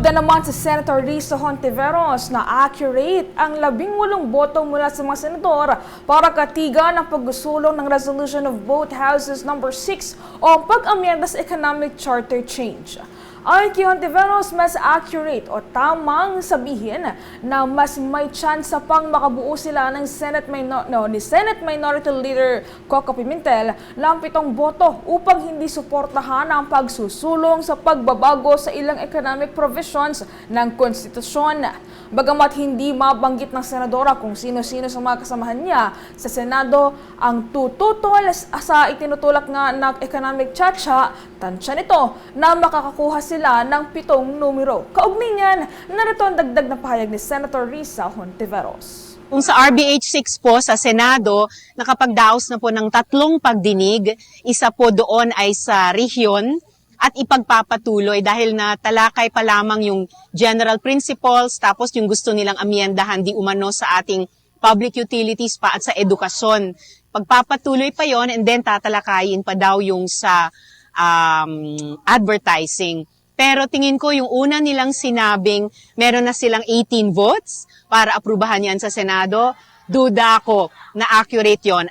Duda naman si Senator Risa Hontiveros na accurate ang labing walong boto mula sa mga senador para katigan ang paggusulong ng resolution of both houses number 6 o pag-amyenda sa economic charter change. Ayon kay Hontiveros, mas accurate o tamang sabihin na mas may chance pang makabuo sila ng Senate Minor- no, ni Senate Minority Leader Coco Pimentel ng pitong boto upang hindi suportahan ang pagsusulong sa pagbabago sa ilang economic provisions ng konstitusyon. Bagamat hindi mabanggit ng senadora kung sino-sino sa mga kasamahan niya sa Senado ang tututol sa itinutulak nga ng economic chacha, tansya nito na makakakuha sila ng pitong numero. Kaugnay niyan, narito ang dagdag na pahayag ni Senator Risa Hontiveros. Kung sa RBH 6 po sa Senado, nakapagdaos na po ng tatlong pagdinig, isa po doon ay sa rehiyon at ipagpapatuloy dahil na talakay pa lamang yung general principles tapos yung gusto nilang amyendahan di umano sa ating public utilities pa at sa edukasyon. Pagpapatuloy pa yon and then tatalakayin pa daw yung sa um, advertising. Pero tingin ko yung una nilang sinabing meron na silang 18 votes para aprubahan yan sa Senado, duda ko na accurate yon.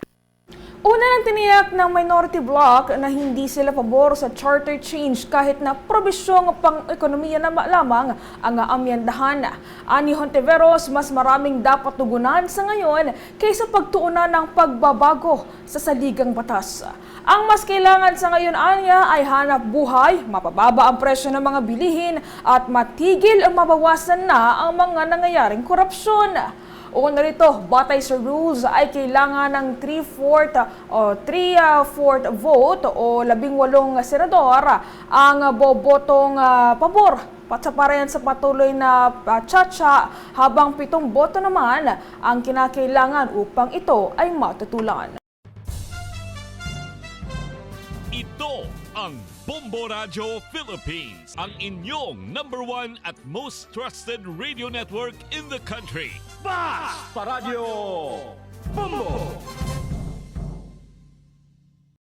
Una nang tiniyak ng minority bloc na hindi sila pabor sa charter change kahit na probisyong pang-ekonomiya na lamang ang amyendahan. Ani Hontiveros, mas maraming dapat tugunan sa ngayon kaysa pagtuunan ng pagbabago sa saligang batas. Ang mas kailangan sa ngayon anya ay hanap buhay, mapababa ang presyo ng mga bilihin at matigil ang mabawasan na ang mga nangyayaring korupsyon. Una rito, batay sa rules ay kailangan ng 3-4 o 3-4 vote o 18 senador ang bobotong ah, pabor pat sa patuloy na ah, tsa-tsa habang pitong boto naman ang kinakailangan upang ito ay matutulan. Ito ang Bombo Radio Philippines, ang inyong number one at most trusted radio network in the country. Paradyo Bombo!